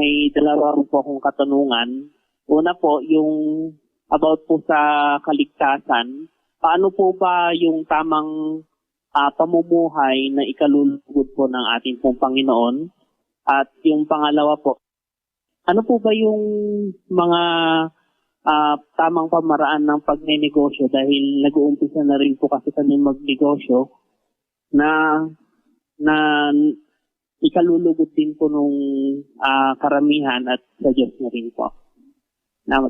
may dalawa rin po akong katanungan. Una po, yung about po sa kaligtasan. Paano po ba yung tamang ah, pamumuhay na ikalulugod po ng ating pong Panginoon? At yung pangalawa po, ano po ba yung mga ah, tamang pamaraan ng pagnenegosyo dahil nag-uumpisa na rin po kasi kami magnegosyo na na ikalulugod din po nung ah, karamihan at sa Diyos na rin po. Po.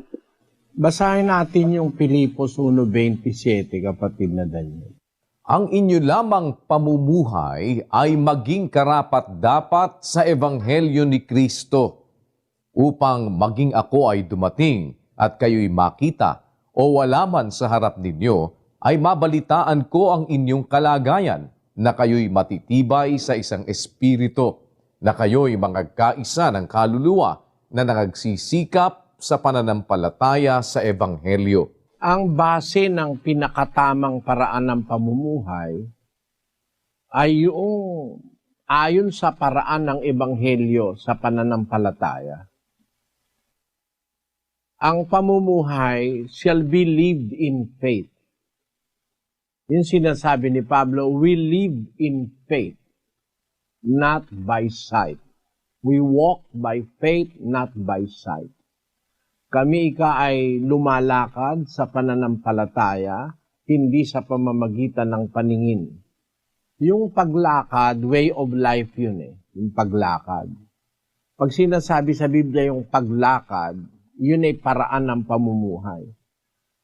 Basahin natin yung Pilipos 1.27, kapatid na Daniel. Ang inyo lamang pamumuhay ay maging karapat-dapat sa Ebanghelyo ni Kristo upang maging ako ay dumating at kayo'y makita o wala man sa harap ninyo ay mabalitaan ko ang inyong kalagayan na kayo'y matitibay sa isang espiritu, na kayo'y mangagkaisa ng kaluluwa na nangagsisikap sa pananampalataya sa Ebanghelyo. Ang base ng pinakatamang paraan ng pamumuhay ay yung ayon sa paraan ng Ebanghelyo sa pananampalataya. Ang pamumuhay shall be lived in faith. Yung sinasabi ni Pablo, we live in faith, not by sight. We walk by faith, not by sight. Kami ika ay lumalakad sa pananampalataya, hindi sa pamamagitan ng paningin. Yung paglakad, way of life yun eh, yung paglakad. Pag sinasabi sa Biblia yung paglakad, yun ay paraan ng pamumuhay.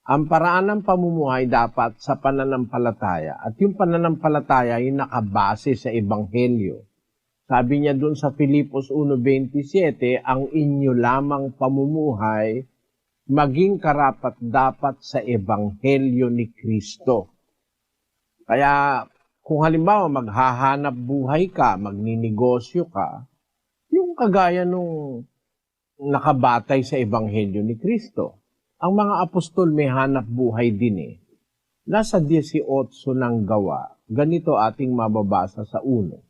Ang paraan ng pamumuhay dapat sa pananampalataya at yung pananampalataya ay nakabase sa Ebanghelyo. Sabi niya doon sa Filipos 1.27, ang inyo lamang pamumuhay maging karapat dapat sa Ebanghelyo ni Kristo. Kaya kung halimbawa maghahanap buhay ka, magninegosyo ka, yung kagaya nung nakabatay sa Ebanghelyo ni Kristo. Ang mga apostol may hanap buhay din eh. Nasa 18 ng gawa, ganito ating mababasa sa uno.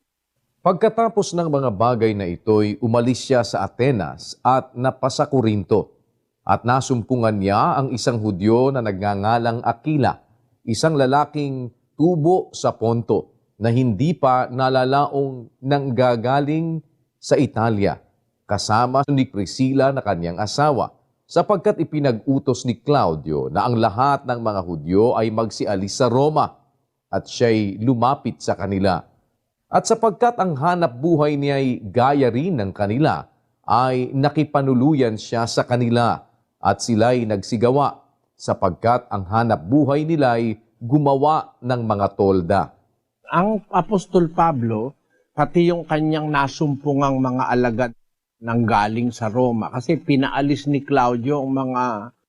Pagkatapos ng mga bagay na ito'y umalis siya sa Atenas at napasa Korinto at nasumpungan niya ang isang Hudyo na nagngangalang Akila, isang lalaking tubo sa Ponto na hindi pa nalalaong nanggagaling sa Italia kasama ni Priscilla na kanyang asawa sapagkat ipinag-utos ni Claudio na ang lahat ng mga Hudyo ay magsialis sa Roma at siya'y lumapit sa kanila. At sapagkat ang hanap buhay niya ay gaya rin ng kanila, ay nakipanuluyan siya sa kanila at sila'y nagsigawa sapagkat ang hanap buhay nila ay gumawa ng mga tolda. Ang Apostol Pablo, pati yung kanyang nasumpungang mga alagad nang galing sa Roma. Kasi pinaalis ni Claudio ang mga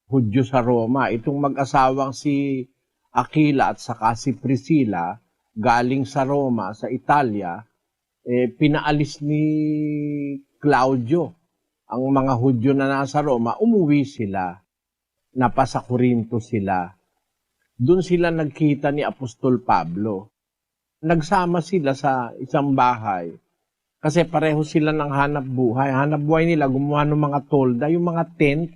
Hudyo sa Roma. Itong mag-asawang si Aquila at saka si Priscilla, galing sa Roma, sa Italia, eh, pinaalis ni Claudio ang mga Hudyo na nasa Roma, umuwi sila. Napasa Corinto sila. Doon sila nagkita ni Apostol Pablo. Nagsama sila sa isang bahay kasi pareho sila ng hanap buhay. Hanap buhay nila, gumawa ng mga tolda, yung mga tent.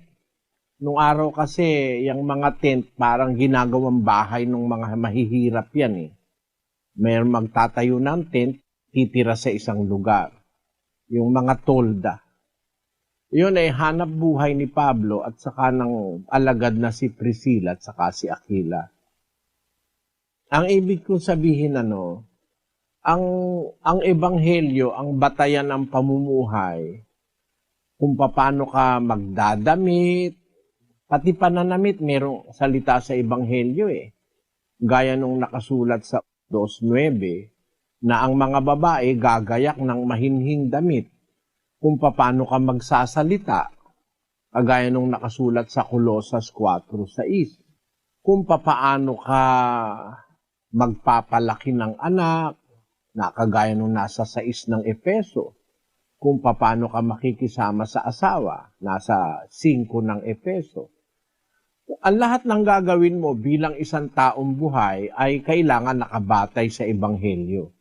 Nung araw kasi, yung mga tent, parang ginagawang bahay ng mga mahihirap yan eh. May magtatayo ng tent, titira sa isang lugar. Yung mga tolda. Yun ay hanap buhay ni Pablo at saka ng alagad na si Priscilla at saka si Aquila. Ang ibig kong sabihin ano, ang ang ebanghelyo ang batayan ng pamumuhay kung paano ka magdadamit pati pananamit merong salita sa ebanghelyo eh. Gaya nung nakasulat sa 2.9 na ang mga babae gagayak ng mahinhing damit kung paano ka magsasalita kagaya nung nakasulat sa Colosas 4.6 kung paano ka magpapalaki ng anak na kagaya nung nasa 6 ng Epeso, kung paano ka makikisama sa asawa, nasa 5 ng Epeso. Ang lahat ng gagawin mo bilang isang taong buhay ay kailangan nakabatay sa Ebanghelyo.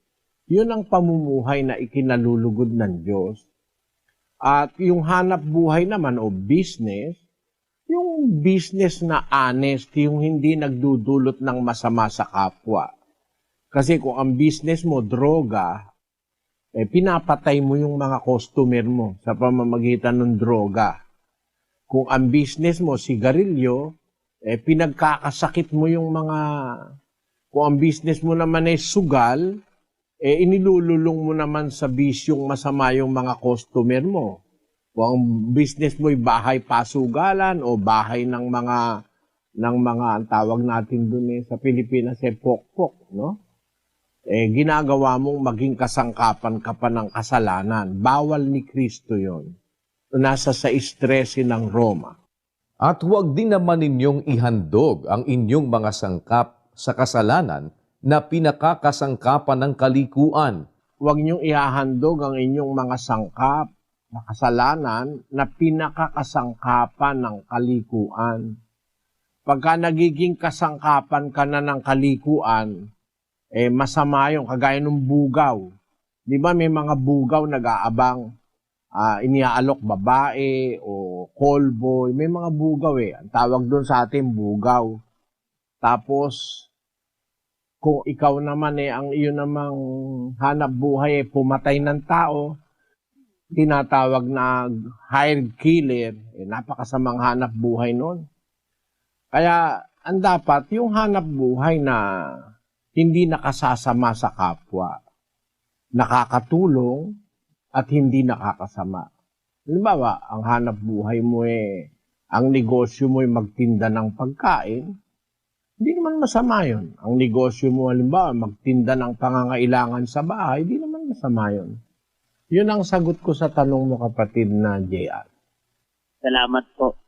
Yun ang pamumuhay na ikinalulugod ng Diyos. At yung hanap buhay naman o business, yung business na honest, yung hindi nagdudulot ng masama sa kapwa. Kasi kung ang business mo droga, eh, pinapatay mo yung mga customer mo sa pamamagitan ng droga. Kung ang business mo sigarilyo, eh, pinagkakasakit mo yung mga... Kung ang business mo naman ay sugal, eh, inilululong mo naman sa bisyong masama yung mga customer mo. Kung ang business mo ay bahay pasugalan o bahay ng mga ng mga ang tawag natin dun eh, sa Pilipinas eh pokpok, no? Eh ginagawa mong maging kasangkapan ka pa ng kasalanan. Bawal ni Kristo 'yon. Nasa sa stress ng Roma. At huwag din naman ninyong ihandog ang inyong mga sangkap sa kasalanan na pinakakasangkapan ng kalikuan. Huwag niyong ihahandog ang inyong mga sangkap na kasalanan na pinakakasangkapan ng kalikuan. Pagka nagiging kasangkapan ka na ng kalikuan, eh masama yung kagaya ng bugaw. Di ba may mga bugaw nag-aabang, ah, iniaalok babae o callboy, may mga bugaw eh. Ang tawag doon sa atin bugaw. Tapos, kung ikaw naman eh, ang iyo namang hanap buhay eh, pumatay ng tao, tinatawag na hired killer, eh, napakasamang hanap buhay nun. Kaya, ang dapat, yung hanap buhay na hindi nakasasama sa kapwa, nakakatulong, at hindi nakakasama. Halimbawa, ang hanap buhay mo eh, ang negosyo mo ay magtinda ng pagkain, hindi naman masama yun. Ang negosyo mo, halimbawa, magtinda ng pangangailangan sa bahay, hindi naman masama yun. Yun ang sagot ko sa tanong mo kapatid na JR. Salamat po.